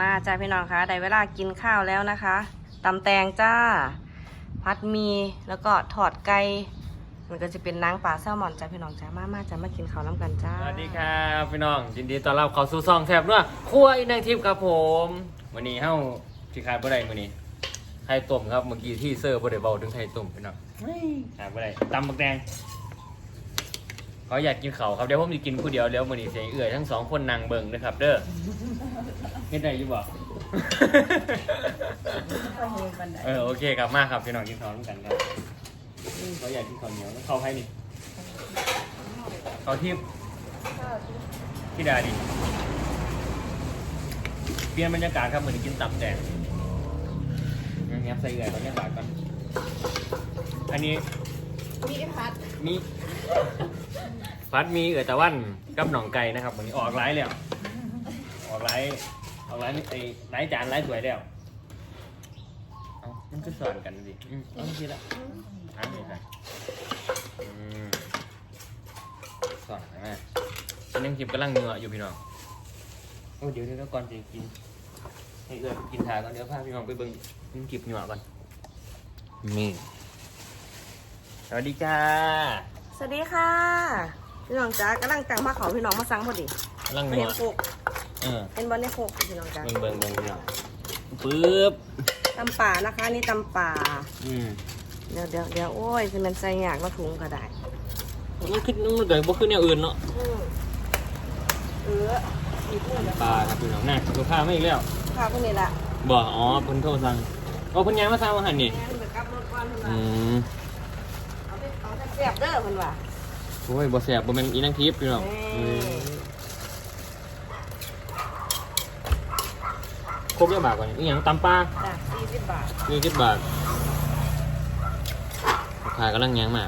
มาจ้าพี่น้องคะได้เวลากินข้าวแล้วนะคะตำแตงจ้า พัดหมีแล้วก็ถอดไก่มันก็จะเป็นนางปลาแซลมอนจ้าพี่น้องจ้ามามาจะมากินข้าวน้ำกันจ้า สวัสดีครับพี่น้องยินดีต้อนรับเข้าสู่ซองแทบเนาะครัวอีนางทิพย์ครับผมวันนี้เฮาสิขายบ่ได้มื้อนี้ไข่ต้มครับเมื่อกี้ที่เซอร์บ่ได้เว้าถึงไข่ต้มพี่น้องขายบ่ได้ตำบักแดงเขาอยากกินข้าวครับเดี๋ยวผมสิกินผู้เดียวแล้วมื้อนี้สิให้เอื้อยทั้งสองคนนั่งเบิ่งนะครับเด้อเฮ็ดได้อยู่บ่เออโอเคครับมากครับพี่น้องกินข้าวร่วมกันครับอืมเขาอยากกินข้าวเหนียวแล้วข้าวใครนี่ข้าวทิพย์พี่ดาดิเปลี่ยนบรรยากาศครับเหมือนกินตับแดงงับใส่เอื่อยบรรยากาศก่อนอันนี้มีพัดมีฟัดมีเอือตะวันกับหนองไก่นะครับวันนี้ออกไลฟ์แล้วออกไลฟ์ ออกไลฟ์ไอ้ไลฟ์จานไลฟ์สวยแล้วเอามันก็สอนกันสิอืมเอาทีละอ่านเลยค่ะอืมสอนไหมตอนนี้คลิปกำลังเหงื่ออยู่พี่น้องโอ้เดี๋ยวเดี๋ยวก่อนจะกินให้เอื้อกินทาก่อนเดี๋ยวพาพี่น้องไปเบิ่งคลิปเหงื่อก่อนนี่สวัสดีจ้าสวัสดีค่ะ พี่น้องจ้ากำลังจังมาเขาพี่น้องมาสั่งพอดีกำลังเหเห็งื่นอโคก เออเป็นบอลในโคกพี่น้องจ้าเบิ่งเบิ่งเบิ่งพี่น้องปึ๊บตำป่านะคะ นี่ตำป่าอืมเดี๋ยวเดี๋ยวเดี๋ยวโอ้ยคือมันใส่ยากมาถุงก็ได้มันขึ้นมันเกิดบ่ขึ้นแนวอื่นเนาะอืมเอออีกพูดแล้วปลาครับพี่น้องน่ะลูกค้าไม่อีกแล้วข้าวพวกนี้แหละบ่อ๋อเพิ่นโทรสั่งโอ้เพิ่นยังมาสั่งอาหารนี่แม่นเดี๋ยวกลับรถก่อนเพิ่นอืว่ามเอาไปเอาแซ่บๆเด้อเพิ่นว่าโอ้ยบ่แซ่บบ่แม่นอีนางทิพย์พี่น้องแม่อืม ครบเยอะบาทกว่านี้อีหยังตำปลาจ้ะ40บาท20บาทลูกค้ากำลังยังมา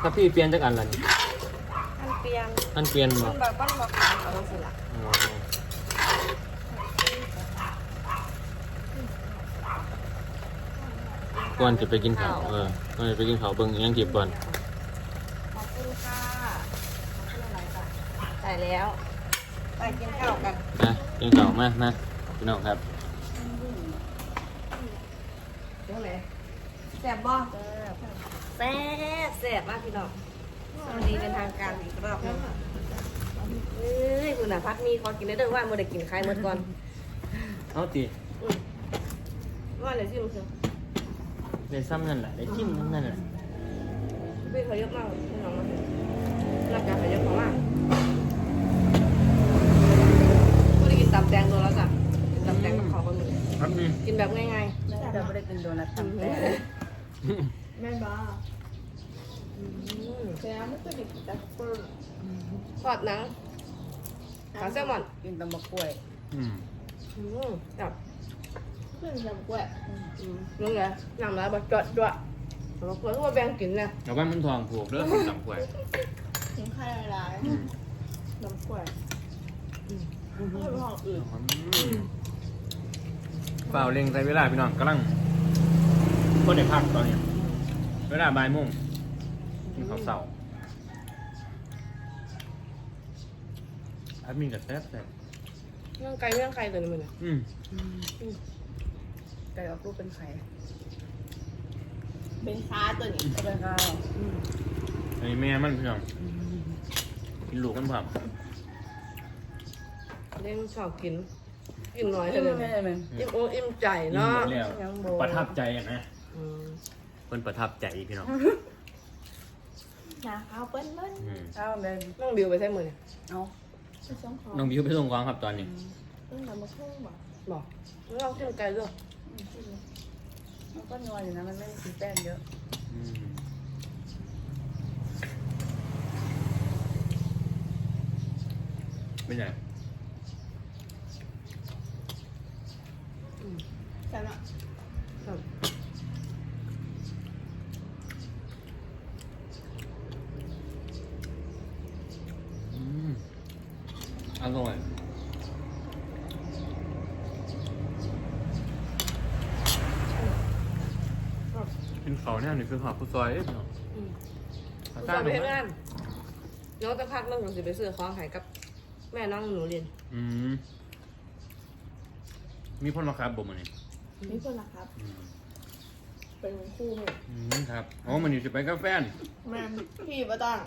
ถ้าพี่เปลี่ยนจักอันล่ะนี่อันเปลียงอันเปลี่ยนบ่มันแบบมันบ่ขายเอาจังซี่ล่ะอ๋อก่อนจะไปกินข้าวเออก่อนจะไปกินข้าวเบิ่งอีหยังทิพย์ก่อน ขอบคุณค่ะขอบคุณหลายๆจ้ะใส่ แล้ว ไปกินข้าวกันนะกินข้าวมามาพี่น้องครับเดี๋ยวไหนแซ่บบ่แซ่บแซ่บมากพี่น้องสวัสดีเป็นทางการอีกรอบหนึงเอ้ยคุณน่ะพัดมีขอกินได้เด้อว่ามื่อได้กินใครหมดก่อนเอาติอืมว่าเดี๋ยวชิมเถอะได้ซ้ำนั่นแหละได้จิ้มนั่นแหละพี่เขาเยอะมากพี่น้องมาเถอะร่างกายเขาเยอะมาก ไม่ได้กินตับแดงโดนแล้วจ้ะกินตับแดงกับของคนอื่นครับนี่กินแบบง่ายเราไม่ได้กินโดนัทๆทำแต่แม่บ้าแค่ไม่เคยได้กินแต่เปิ้ลทอดหนังขาแซลมอนกินตำบักกล้วยอืมอืมจับเพื่อนตำบักกล้วยอืมนั่นไงยำแล้วบะจดด้วยเราควรว่าแบ่งกินนะเอาไว้มันทองผูกเด้อกินตำกล้วยกินไข่หลายอืมตำบักกล้วยไม่ เป็นของอื่นเปล่าเล็งใส่เวลาพี่น้องกำลังก็ได้พักตอนนี้เวลาบ่ายโมงกินข้าวเสาร์อันมีกับแซ่บแซ่บเรื่องไก่เรื่องไก่ตัวนี้มันเนี่ยอืมไก่ออกลูกเป็นไข่เป็นค้าตัวนี้เป็นข้าวอันนี้แม่มันพี่น้องกินลูกมันผับเล่ นชอบกิน กินน้อยไม่เท่าได้นั้นไม่ได้มันอิ่มโออิ่มใจกินเนาะหมดแล้วยังโบประทับใจอะนะอืมเพิ่นประทับใจพี่น้องนะข้าวเปิ้ลเปิ้ลอืมข้าวเลยต้องบิวไปใช้มือเนี่ยเอาไปส่งของน้องบิวไปส่งของครับตอนนี้ต้องทำมาคู่บ่บอกลองกินไก่ด้วยมันก็นัวอยู่นะมันไม่ได้กินแป้งเยอะอืมไม่ใช่ใช่ไหมครับอืมอร่อยกินเขาวเนี่ยนี่คือหอผู้ซอยเอ้ยพี่น้องอืมขาสซ่าอนหไปนูเฮ็ดงานน้องจะพักน้องหนูสิไปซื้อของให้กับ แม่น้องหนูเรียน อืม มีพ่นมาครับบ่มันนี่ นี่คนนะครับอืมเป็นคู่เนี่ยอืมครับอ๋อมันอยู่จะไปกับแฟนแม่พี่ประตัง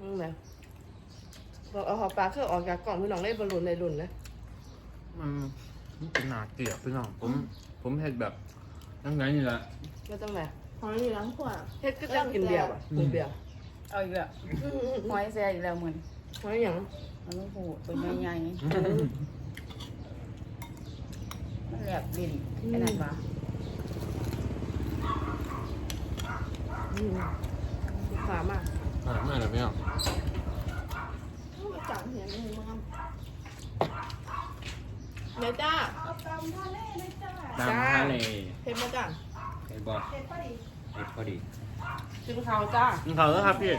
นั่นแหละบอกเอาหอปลาเครื่องออกจากกล่องพี่น้องได้บอลลูนในรุ่นนะมันมันเป็นหนาเกลียบพี่น้องผม ผมเห็ดแบบตั้งใจนี่แหละไม่ต้องแหละหอยอยู่หล้างขวดเฮ็ดก็ต้องกินเบียร์อะกินเบียร์เอาอีกแล้วหอยแซ่อีกแล้วมึงเพราะอย่างมันต้องหูตัวใหญ่ๆมันแหลบดินไอ้นั่นปะลูกค้ามากอ่าไม่เลยพี่น้องมาจังเห็นมึงมั้งเนจ้าตามทะเลเพชรมาจังไอ้บอกเอ็ดพอดีจึงเขาจ้ากินข้าวแล้วครับพี่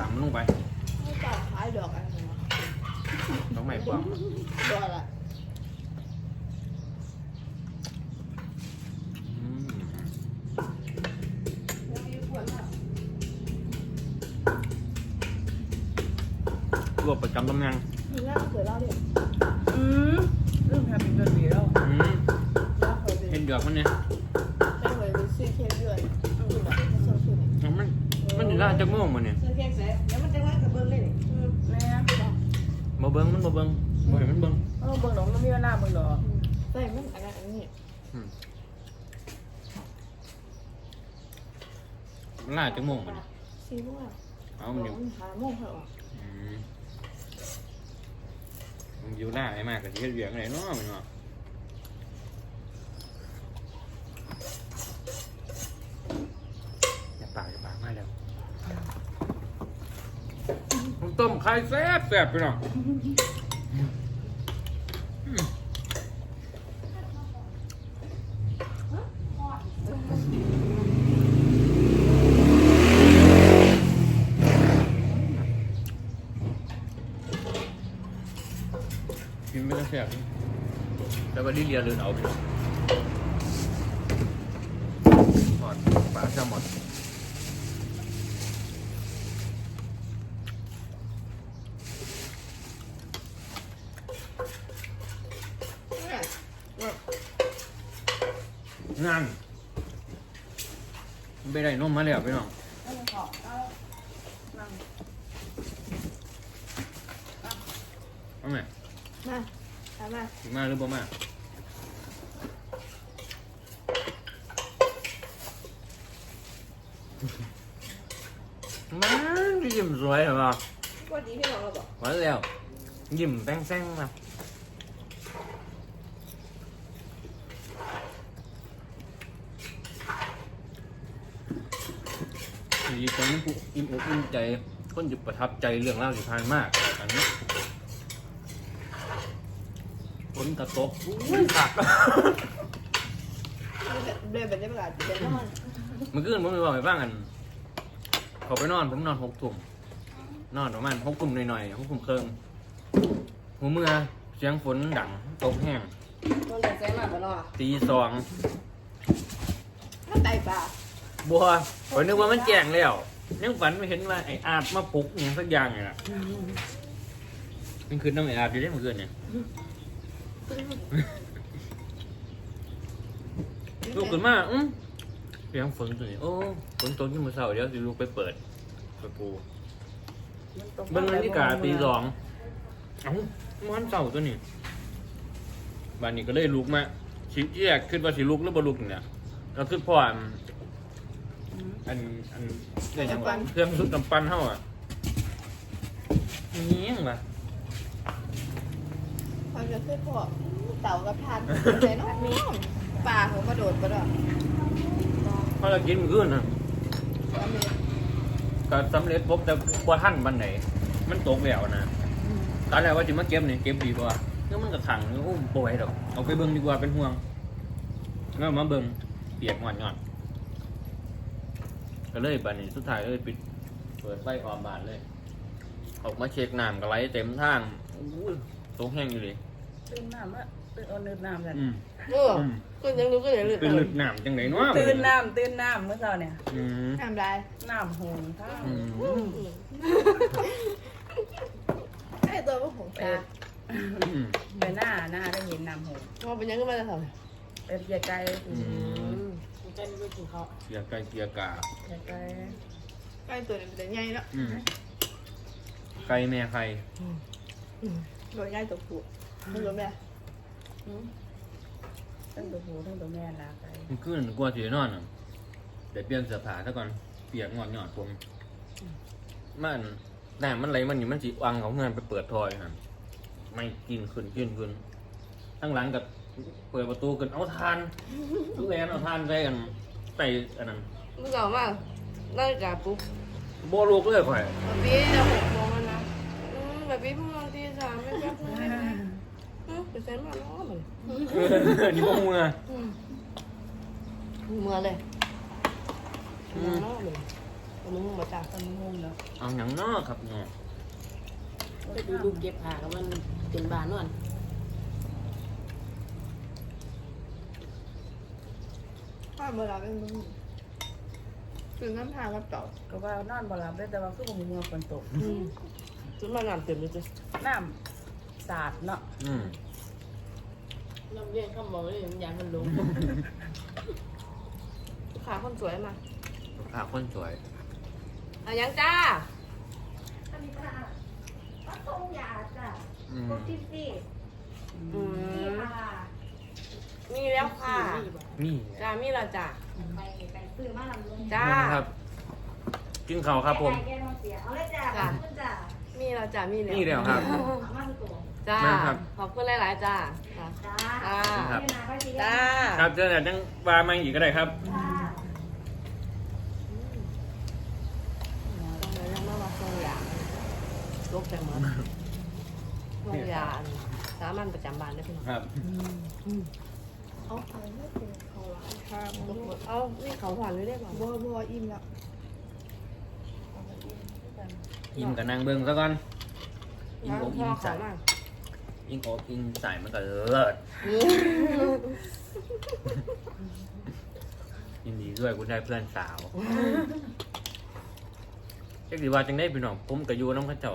ตามลงไปไม่จับขายดอกอะไรมาต้องใหม่กว่าดอกอะไรอืมรวบประจำตำแหน่งมีหน้าเคยเล่าดิอืมเรื่องทำเป็นเดือนปีแล้วอืมหน้าเคยเป็นเห็นเดือกมันเนี่ย ล่าจักโม่วงมันเนี่ยซื้อเค้กเสร็จแล้วมันจะไว้กับเบิ้งเลยนี่แม่มาเบิ้งมันมาเบิ้งมาเห็นมันเบิ้งเออเบิ่งหลงมันมีเวลาเบิ่งดอกใส่มันอะไรอันนี้อืมมันล่าจักโม่วงมันเนี่ยซีม่วงเอามันอยู่หาโม่งเหรออืมมันอยู่ล่าไอ้มากกับที่เฮ็ดเวียงอะไรเนาะมันเนาะอย่าปากอย่าปากมาแล้วผมต้มไข่แซ่บแซ่บไปเนาะอืมกินไม่ได้แซ่บแต่ว่าลิเลียลืนเอาไปเนาะทอดปลาแซลมอนนั่นไปได้น มมาแล้วพี่น้องเอาขอเอานั่งเอาไหมมาทำมาถึงมาหรือบ่มามันยิ้มสวยเหรอวันนี้พี่น้องเราบอกมาแล้วยิ้มแป้งแซง มาดีใจนี่ผู้อิ่มอกอิ่มใจคนหยุดประทับใจเรื่องเล่าวสิพานมากอันนี้ฝนกระตกอุ้ยขักเดินแบบนี้ประกาศเดินนอนเมื่อคืนผมไปบอกไปบ้างอันเขาไปนอนผมนอนหกทุ่มนอนประมาณหกทุ่มหน่อยๆหกทุ่มครึ่งหัวเมื่อเสียงฝนดังตกแห้งต้นแต่แซ่บมากไปรอตีสองถ้าไตปลาบัวผมนึกว่ามันแจ้งแล้ว ยังฝันไม่เห็นว่าไอ้อาบมาปลุกอย่างสักอย่างเลยล่ะมันคือน้ำไอ้อาบอยู่ได้เมื่อคืนเนี่ยลูกขึ้นมาอื้อเสียงฝนตัวนี้โอ้ฝนตกที่มือเสาเดี๋ยวสิลูกไปเปิดเปิดปูเบิ่งนาฬิกาตีสองเอ้ามันเสาตัวนี้บ้านนี้ก็เลยลุกมาชิแยกขึ้นว่าสิลุกหรือบ่ลุกเนี่ยเราคือพ่อ อันอันอันเรื่องหยังวะเครื่องสุดกำปั้นเฮาอะนี่ยังวะความจะขึ้นพอเต่ากับทานไหนน้องปลาผมกระโดดไปด้วยพอเรากินมื้อคืนน่ะก็สำเร็จปุ๊บแต่บ่ทันบันไหน มันตกแล้วนะตอนแรกว่าสิมาเก็บนี่เก็บดีกว่าแล้วมันก็ขังโอ้บ่ไหวดอกเอาไปเบิ่งดีกว่าเป็นห่วงแล้วมาเบิ่งเปียกงอนๆ ก็เลยบัดนี้สุดท้ายเลยปิด เปิดไฟออมบานเลย ออกมาเช็คน้ำก็ไหลเต็มทางอู้ยตกแห้งอยู่เลยตื่นน้ำอะตื่นเอาเนื้อน้ำกัน อืมเออขึ้นยังดูก็อย่าลืมตื่นลึกน้ำจังไหนเนาะตื่นน้ำตื่นน้ำเมื่อเช้าเนี่ยอืมทำไรน้ำหงท่าอืมไอ้ตัวก็ผงไปตาอืมไปหน้าหน้าได้เห็นน้ำหงว่าเป็นยังไงมาจะทเป็นเกียร์ไก่อืม มันเป็นวิธีเขาเกียร์ไก่เกียร์กาเกียร์ไก่ไอ้ตัวนี้เป็นใหญ่แล้วอืมไก่แม่ไข่โดยง่ายตัวผูไม่รู้ไหมตั้งตัวผู้ตั้งตัวแม่ละไก่มันขึ้นกลัวสิได้นอนอะเดี๋ยวเปลี่ยนเสื้อผ้าซะก่อนเปียกงอดหยอดผมมันแต่มันไหลมันอยู่มันสิวังเขาเงินไปเปิดทอยครับไม่กินขึ้นขึ้นขึ้นตั้งหลังกับ เปิดประตูกันเอาทานทุกแอนเอาทานใส่กันใส่อันนั้นำมึงเก่ามากนาฬิกาปุ๊บโบลูกเลยข่อยแบบนี้จะหกโมงแล้วนะอืมแบบนี้เพิ่งนอนตีสามไม่แป๊บนึงอืมไปเซ็นมาเนาะมันนี่พวกมึงอะอืมเมื่อเลยเมื่อเนาะเลยมึงมาจากตั้งงงแล้วเอาหนังนอกครับเนาะไปดูลูกเก็บผ้ากับมันเป็นบานนอน ถ้าเวลาเป็นมึงคือน้ำทางกับเต่าก็ว่านอนบ่หลับได้แต่ว่าคือบ่มีเมื่อฝนตกอืมจนมางานเต็มเลยจ้ะน้ำสาดเนาะอืมน้ำเลี้ยงข้ามบอกเลยมันยางมันลงขาคนสวยมาขาคนสวยอะยังจ้าอืมอืม มีแล้วค่ะนี่จ้ามีแล้วจ้าไปไปซื้อมาลำลุงจ้าครับ กินข้าวครับผม แกน้องเสียเอาเลยจ้าจ้ะขอบคุณจ้ามีแล้วจ้ามีแล้วนี่เดียวครับ เอามาสุดตัวจ้ามาครับ ขอบคุณหลาย ๆ จ้าจ้าจ้าอ่าครับ พี่นาไปสิจ้า ครับเจอกันจังวามาอีกก็ได้ครับ จ้า ต้องเลยยังมาว่าส่งยาลกแต่เหมือนส่งยาสามัญประจำบ้านได้พี่น้องครับ เอาไรไม่เป็นเขาหลายข้างลกหมดเอานี่เขาหวานเลยได้ป่ะบัวบัวอิ่มแล้วอิ่มกับนางเบิ้งซะก่อนอิ่มอกพ่อิ่มใสอิ่มอกอิ่มใส่มันก็เลิศยินดีด้วยคุณได้เพื่อนสาวเจ๊กดีว่าจังได้พี่น้องผมกับยูน้องข้าเจ้า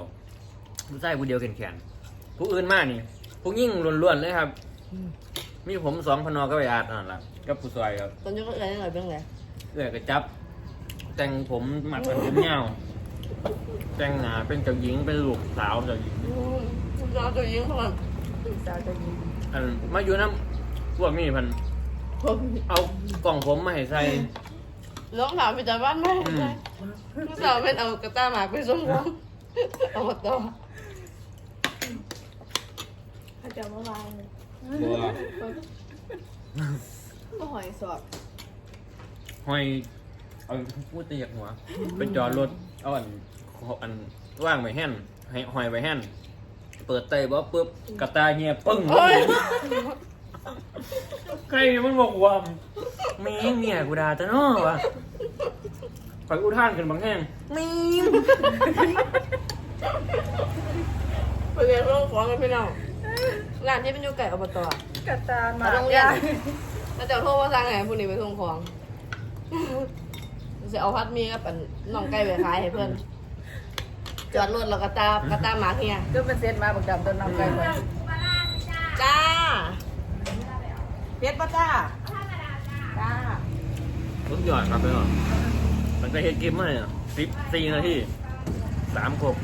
ผู้ชายผู้เดียวแขนๆผู้อื่นมากนี่ผู้ยิ่งล้วนๆเลยครับ มีผมสองพนอก็ไปอาดนั่นแหละกับผู้ซอยครับตอนนี้ก็เอ๋ยหน่อยเป็นไงเอื้อยก็จับ แต่งผมหมัดเป็นผมยาวแต่งหนาเป็นเจ้าหญิงเป็นลูกสาวเจ้าหญิงคุณจะเอาตัวยิงก่อนสาวจะยิงอันมาอยู่น้ำพวกนี้พันเอากล่องผมมาให้ใส่ร้องถามพี่จาบ้านไหมอืมลูกสาวเป็นเอากระต้าหมากไปส่งของเอาหมดตัวถ้าจะเมื่อวาน บัวก็หอยสอบห้อยเอาพูดตีจากหัวเป็นจอดรถเอาอันอันว่างไว้แห่นให้ห้อยไว้แห่นเปิดเตยบ่ปุ๊บกระตายเงียบปึ้งใครมันบอกว่ามีเมียกูด่าจะน้อวะคอยอุทานขึ้นบางแห่งมีไปเรียนเรื่องของกันพี่น้อง ร้านที่เป็นอยู่ไก่อบตกระตาหมามาโรงเรียนแล้วจะโทรมาสั่งไงผู้นี้ไปส่งของจะเอาพัดมีกับปันน้องไก่ไปขายให้เพื่อนจอดรถแล้วก็ตากระตาหมาเฮียก็เป็นเซตมาประจำต้นน้ำไก่ไปจ้าเพชรปะจ้าจ้าทุกหย่อนครับไปก่อนมันก็เฮ็ดเกมมาเนี่ยสิบสี่นาทีสามครบ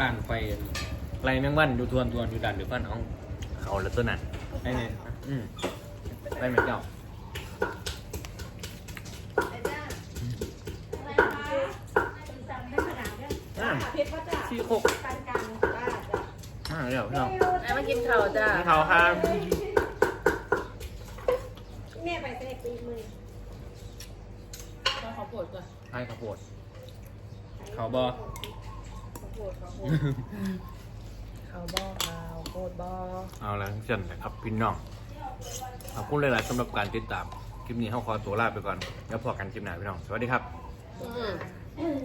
ร้านไฟไรแมงวันอยู่ทวนทวนอยู่ดันหรือพันเอาเขาแล้วตัวนั้นไอ้เนี่ยอืมไรแมงเจ้าอ่าสี่หกอ่าเดี๋ยวพี่น้องแม่มากินข้าวจ้านี่เขาครับแม่ไปเสด็จปีมือขอปวดก่อนให้ข้าวโพดเขาบอ ข้าวบ่อข้าวโคตรบ่อเอาละเช่นนะครับพี่น้องขอบคุณหลายๆสำหรับการติดตาม คลิปนี้เขาขอตัวลาไปก่อน แล้วพอกันคลิปหน้าพี่น้อง สวัสดีครับ อืม